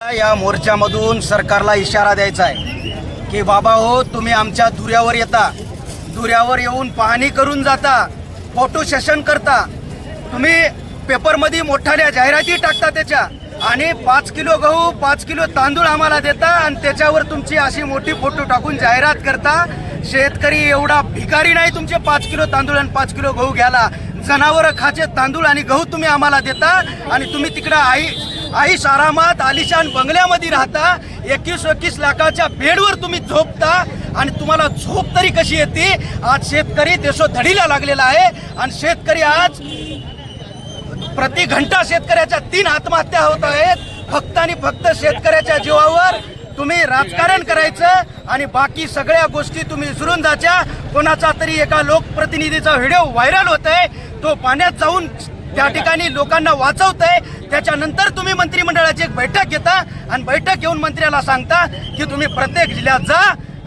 या मोर्चामधून सरकारला इशारा द्यायचा आहे की बाबा हो तुम्ही आमच्या धुऱ्यावर येता. धुऱ्यावर येऊन पाहणी करून जाता फोटो सेशन करता. तुम्ही पेपरमध्ये मोठाल्या जाहिराती टाकता त्याच्या आणि पाच किलो गहू पाच किलो तांदूळ आम्हाला देता आणि त्याच्यावर तुमची अशी मोठी फोटो टाकून जाहिरात करता. शेतकरी एवढा भिकारी नाही तुमचे पाच किलो तांदूळ आणि पाच किलो गहू घ्यायला. जनावरं खाचे तांदूळ आणि गहू तुम्ही आम्हाला देता आणि तुम्ही तिकडं आई आईश आरामात आलिशान बंगल्यामध्ये राहता एकवीस एकवीस लाखाच्या बेडवर तुम्ही झोपता आणि तुम्हाला झोप तरी कशी येते? आज शेतकरी देशोधडीला लागलेला आहे आणि शेतकरी आज प्रति घंटा शेतकऱ्याच्या तीन आत्महत्या होत आहेत. फक्त आणि फक्त शेतकऱ्याच्या जीवावर तुम्ही राजकारण करायचं आणि बाकी सगळ्या गोष्टी तुम्ही विसरून जायच्या. कोणाचा तरी एका लोकप्रतिनिधीचा व्हिडिओ व्हायरल होत आहे तो पाण्यात जाऊन त्या ठिकाणी लोकांना वाचवत आहे त्याच्यानंतर तुम्ही मंत्रिमंडळाची एक बैठक घेता आणि बैठक घेऊन मंत्र्याला सांगता की तुम्ही प्रत्येक जिल्ह्यात जा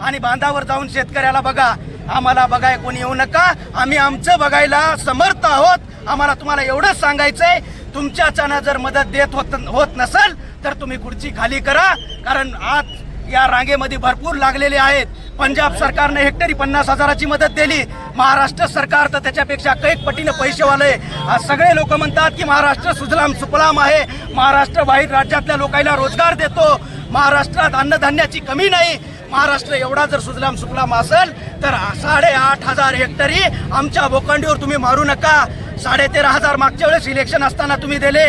आणि बांधावर जाऊन शेतकऱ्याला बघा. आम्हाला बघाय कोणी येऊ नका. आम्ही आमचं बघायला समर्थ आहोत. आम्हाला तुम्हाला एवढंच सांगायचंय. तुमच्याच्यानं जर मदत देत होत होत नसेल तर तुम्ही खुर्ची खाली करा. कारण आज या रांगेमध्ये भरपूर लागलेले आहेत. पंजाब सरकारने हेक्टरी पन्नास हजाराची मदत दिली. महाराष्ट्र सरकार तर त्याच्यापेक्षा कैक पटीनं पैसेवाले आहे. सगळे लोक म्हणतात की महाराष्ट्र सुजलाम सुफलाम आहे. महाराष्ट्र बाहेर राज्यातल्या लोकांना रोजगार देतो. महाराष्ट्रात अन्नधान्याची कमी नाही. महाराष्ट्र एवढा जर सुजलाम सुफलाम असेल तर साडेआठ हजार हेक्टरी आमच्या भोखंडीवर तुम्ही मारू नका. साडे तेरा हजार मागच्या वेळेस इलेक्शन असताना तुम्ही दिले.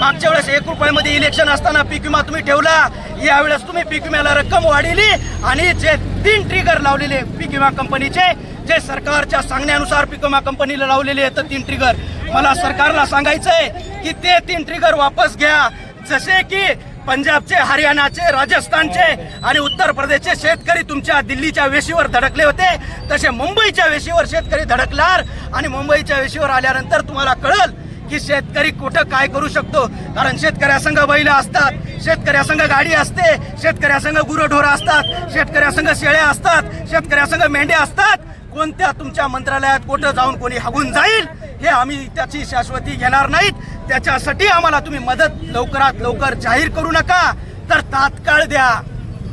मागच्या वेळेस एक रुपयामध्ये इलेक्शन असताना पीक विमा तुम्ही ठेवला. यावेळेस तुम्ही पीक विम्याला रक्कम वाढिली आणि जे तीन ट्रिगर लावलेले पीक विमा कंपनीचे जे सरकारच्या सांगण्यानुसार पीक विमा कंपनीला लावलेले आहेत तीन ट्रिगर मला सरकारला सांगायचंय की ते तीन ट्रिगर वापस घ्या. जसे की पंजाबचे हरियाणाचे राजस्थानचे आणि उत्तर प्रदेशचे शेतकरी तुमच्या दिल्लीच्या वेशीवर धडकले होते. तसे मुंबईच्या वेशीवर शेतकरी धडकणार आणि मुंबईच्या वेशीवर आल्यानंतर तुम्हाला कळल की शेतकरी कुठं काय करू शकतो. कारण शेतकऱ्यासंघ बैल असतात शेतकऱ्यासंघ गाडी असते शेतकऱ्यासंघ गुरढोरं असतात शेतकऱ्यासंघ शेळ्या असतात शेतकऱ्यासंघ मेंढ्या असतात. कोणत्या तुमच्या मंत्रालयात कुठं जाऊन कोणी हागून जाईल हे आम्ही त्याची शाश्वती घेणार नाहीत. त्याच्यासाठी आम्हाला तुम्ही मदत लवकरात लवकर जाहीर करू नका. तर तात्काळ द्या.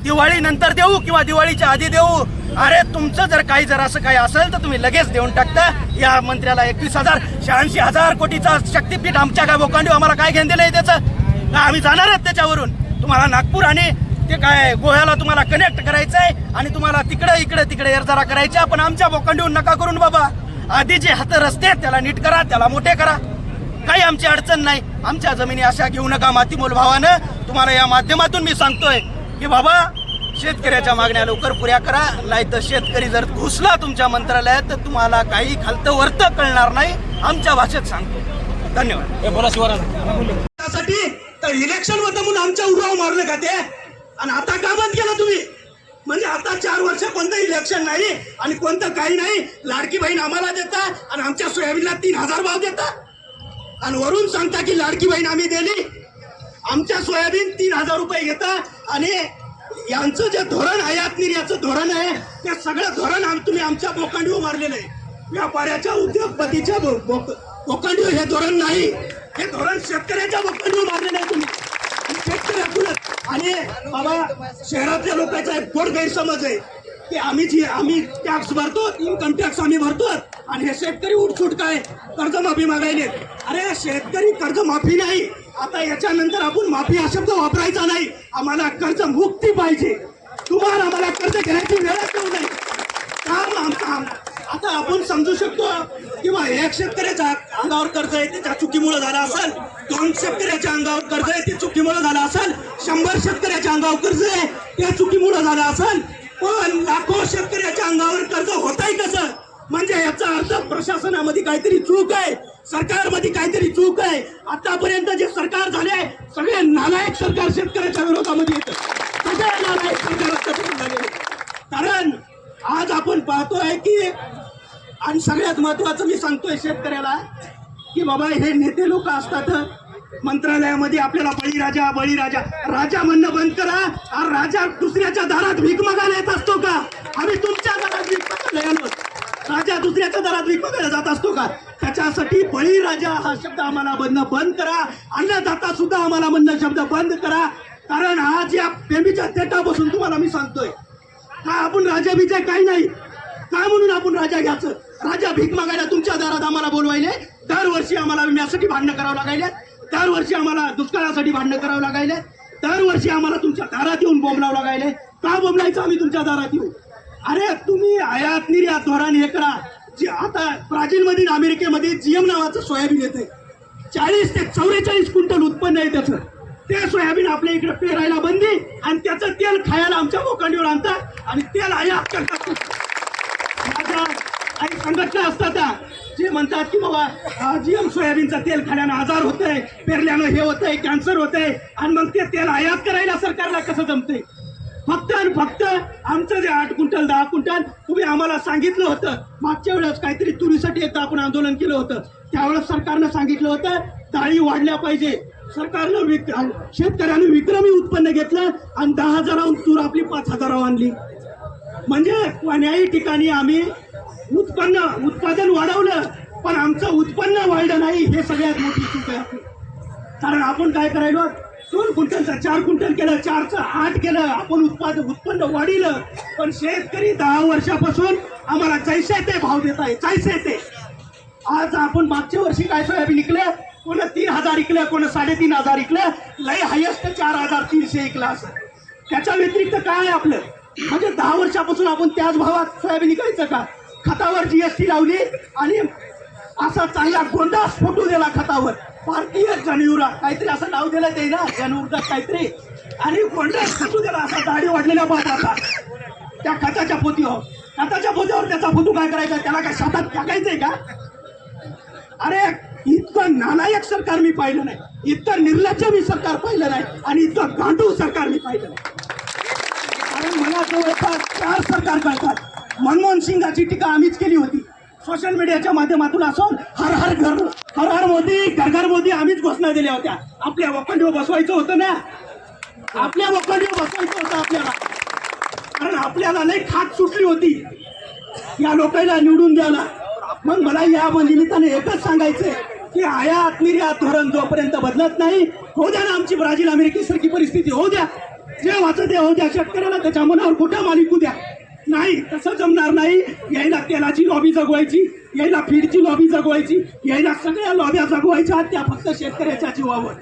दिवाळी नंतर देऊ किंवा दिवाळीच्या आधी देऊ. अरे तुमचं जर काही जर असं काही असेल तर तुम्ही लगेच देऊन टाकता. या मंत्र्याला एकवीस हजार शहाऐंशी हजार कोटीचा शक्तीपीठ आमच्या काय बोकांडी आम्हाला काय घेऊन आहे त्याचं? आम्ही जाणार आहोत त्याच्यावरून. तुम्हाला नागपूर आणि ते काय गोव्याला तुम्हाला कनेक्ट करायचंय आणि तुम्हाला तिकडे इकडे तिकडे एरजारा करायच्या पण आमच्या बोकांडीहून नका करून बाबा. आधी जे हात रस्ते आहेत त्याला नीट करा त्याला मोठे करा. काही आमची अडचण नाही. आमच्या जमिनी अशा घेऊ नका मातीमोल भावानं. तुम्हाला या माध्यमातून मी सांगतोय की बाबा शेतकऱ्याच्या मागण्या लवकर पुऱ्या करा. नाही तर शेतकरी जर घुसला तुमच्या मंत्रालयात तर तुम्हाला काही खालतं वरत कळणार नाही. आमच्या भाषेत सांगतो. धन्यवाद. त्यासाठी तर इलेक्शन होतं म्हणून आमच्या उराव मारलं का ते आणि आता का बंद केलं तुम्ही? म्हणजे आता चार वर्ष कोणतं इलेक्शन नाही आणि कोणतं काही नाही. लाडकी बहीण आम्हाला देता आणि आमच्या सोयाबीनला तीन हजार भाव देता आणि वरून सांगता की लाडकी बहीण आम्ही दिली. आमच्या सोयाबीन तीन हजार रुपये घेता आणि यांचं जे धोरण आयात निर्याचं धोरण आहे ते सगळं धोरण आम- तुम्ही आमच्या बोकांडीवर मारलेलं आहे. व्यापाऱ्याच्या उद्योगपतीच्या बो- बोकांडीवर हे धोरण नाही. हे धोरण शेतकऱ्याच्या बोकांडीवर मारलेलं आहे. आणि बाबा शहरातल्या लोकांचा एक गोड गैरसमज आहे की आम्ही जी आम्ही टॅक्स भरतो इन्कम टॅक्स आम्ही भरतो आणि हे शेतकरी उठसूट काय? कर्जमाफी मागायले. अरे शेतकरी कर्जमाफी नाही. आता याच्यानंतर आपण माफी हा शब्द वापरायचा नाही. आम्हाला कर्ज मुक्ती पाहिजे. तुम्हाला आम्हाला कर्ज घेण्याची वेळच येऊ नये काम आमचं आम- आता आपण समजू शकतो किंवा एक शेतकऱ्याच्या अंगावर कर्ज आहे त्याच्या चुकीमुळे झाला असेल दोन शेतकऱ्याच्या अंगावर कर्ज आहे ते चुकीमुळे झालं असेल शंभर शेतकऱ्याच्या अंगावर कर्ज आहे ते चुकीमुळे झालं असेल पण लाखो शेतकऱ्याच्या अंगावर कर्ज होत आहे कसं? म्हणजे याचा अर्थ प्रशासनामध्ये काहीतरी चूक आहे सरकारमध्ये काहीतरी चूक आहे. आतापर्यंत जे सरकार झाले सगळे नालायक सरकार शेतकऱ्याच्या विरोधामध्ये येतं. सगळे नालायक सरकार आतापर्यंत झालेले कारण आज आपण पाहतोय की आणि सगळ्यात महत्वाचं मी सांगतोय शेतकऱ्याला की बाबा हे नेते लोक असतात मंत्रालयामध्ये आपल्याला बळीराजा बळीराजा राजा म्हणणं बंद करा आणि राजा दुसऱ्याच्या दारात भीक मागायला येत असतो का? आम्ही तुमच्या दारात भीक मागायला राजा दुसऱ्याच्या दारात भीक मागायला जात असतो का? त्याच्यासाठी बळीराजा हा शब्द आम्हाला म्हणणं बंद करा. अन्नदाता सुद्धा आम्हाला म्हणणं शब्द बंद करा. कारण आज या प्रेमीच्या देटापासून तुम्हाला मी सांगतोय का आपण राजा बिजा काही नाही? काय म्हणून आपण राजा घ्यायचं? राजा भीक मागायला तुमच्या दारात आम्हाला बोलवायले. दरवर्षी आम्हाला विम्यासाठी भांडणं करावं लागायले. दरवर्षी आम्हाला दुष्काळासाठी भांडणं करावं लागायले. दरवर्षी आम्हाला तुमच्या दारात येऊन बोंबलावं लागायले. का बोंबलायचं आम्ही तुमच्या दारात येऊ. अरे तुम्ही आयात निर्यात धोरण हे करा. जे आता ब्राझीलमधील अमेरिकेमध्ये जीएम नावाचं सोयाबीन येते. चाळीस ते चौवेचाळीस क्विंटल उत्पन्न आहे त्याचं. ते सोयाबीन आपल्या इकडे पेरायला बंदी आणि त्याचं तेल खायला आमच्या मोकांडीवर आणतात आणि तेल आयात करतात काही संघटना असतात त्या, जे म्हणतात की बाबा जीएम सोयाबीनचं तेल खाण्यानं आजार होतंय पेरल्यानं हे होतंय कॅन्सर होतंय आणि मग ते तेल आयात करायला सरकारला कसं जमतंय? फक्त आणि फक्त आमचं जे आठ क्विंटल दहा क्विंटल तुम्ही आम्हाला सांगितलं होतं. मागच्या वेळेस काहीतरी तुरीसाठी एकदा आपण आंदोलन केलं होतं. त्यावेळेस सरकारनं सांगितलं होतं डाळी वाढल्या पाहिजे. सरकारनं विक शेतकऱ्यानं विक्रमी उत्पन्न घेतलं आणि दहा हजाराहून तूर आपली पाच हजारावर आणली. म्हणजे कोण्याही ठिकाणी आम्ही उत्पन्न उत्पादन वाढवलं पण आमचं उत्पन्न वाढलं नाही हे सगळ्यात मोठी चूक आहे. कारण आपण काय करायलो? दोन क्विंटलचं चार क्विंटल केलं चारचं आठ केलं आपण उत्पादन उत्पन्न वाढिलं. पण शेतकरी दहा वर्षापासून आम्हाला जैसे ते भाव देत आहे जैसे ते. आज आपण मागच्या वर्षी काय सोयाबीन इकलं कोण तीन हजार इकलं कोण साडेतीन हजार इकलं लय हायेस्ट चार हजार तीनशे इकलं असं. त्याच्या व्यतिरिक्त काय आहे आपलं? म्हणजे दहा वर्षापासून आपण त्याच भावात सोयाबीन इकायचं का? खतावर जीएसटी लावली आणि असा चांगला गोंडास फोटो दिला खतावर. भारतीय जनियुरा काहीतरी असं नाव दिलं ते ना जनियुरा काहीतरी. आणि गोंडास फोटो दिला असा दाढी वाढलेल्या बाबाचा त्या खताच्या पोतीवर. खताच्या पोतीवर त्याचा फोटो काय करायचा? त्याला काय शेतात टाकायचंय का? अरे इतकं नालायक सरकार मी पाहिलं नाही. इतकं निर्लज्ज मी सरकार पाहिलं नाही आणि इतकं गांडू सरकार मी पाहिलं नाही. अरे मला जवळपास चार सरकार कळतात मनमोहन सिंगाची टीका आम्हीच केली होती. सोशल मीडियाच्या माध्यमातून असून हर हर घर हर हर मोदी घर घर मोदी आम्हीच घोषणा दिल्या होत्या. आपल्या वखंडीवर बसवायचं होतं ना? आपल्या वखंडीवर बसवायचं होतं आपल्याला. कारण आपल्याला लई खात सुटली होती. या लोकांना निवडून द्यायला. मग मला या निमित्ताने एकच सांगायचंय की आयात निर्यात धोरण जोपर्यंत बदलत नाही होऊ द्या ना आमची ब्राझील अमेरिकेसारखी परिस्थिती होऊ द्या. जे वाचते आहे होऊ द्या. शेतकऱ्याला त्याच्या मनावर कुठं मालिकू द्या? नाही तसं जमणार नाही. यायला तेलाची लॉबी जगवायची यायला फीडची लॉबी जगवायची यायला सगळ्या लॉब्या जगवायच्या त्या फक्त शेतकऱ्याच्या जीवावर.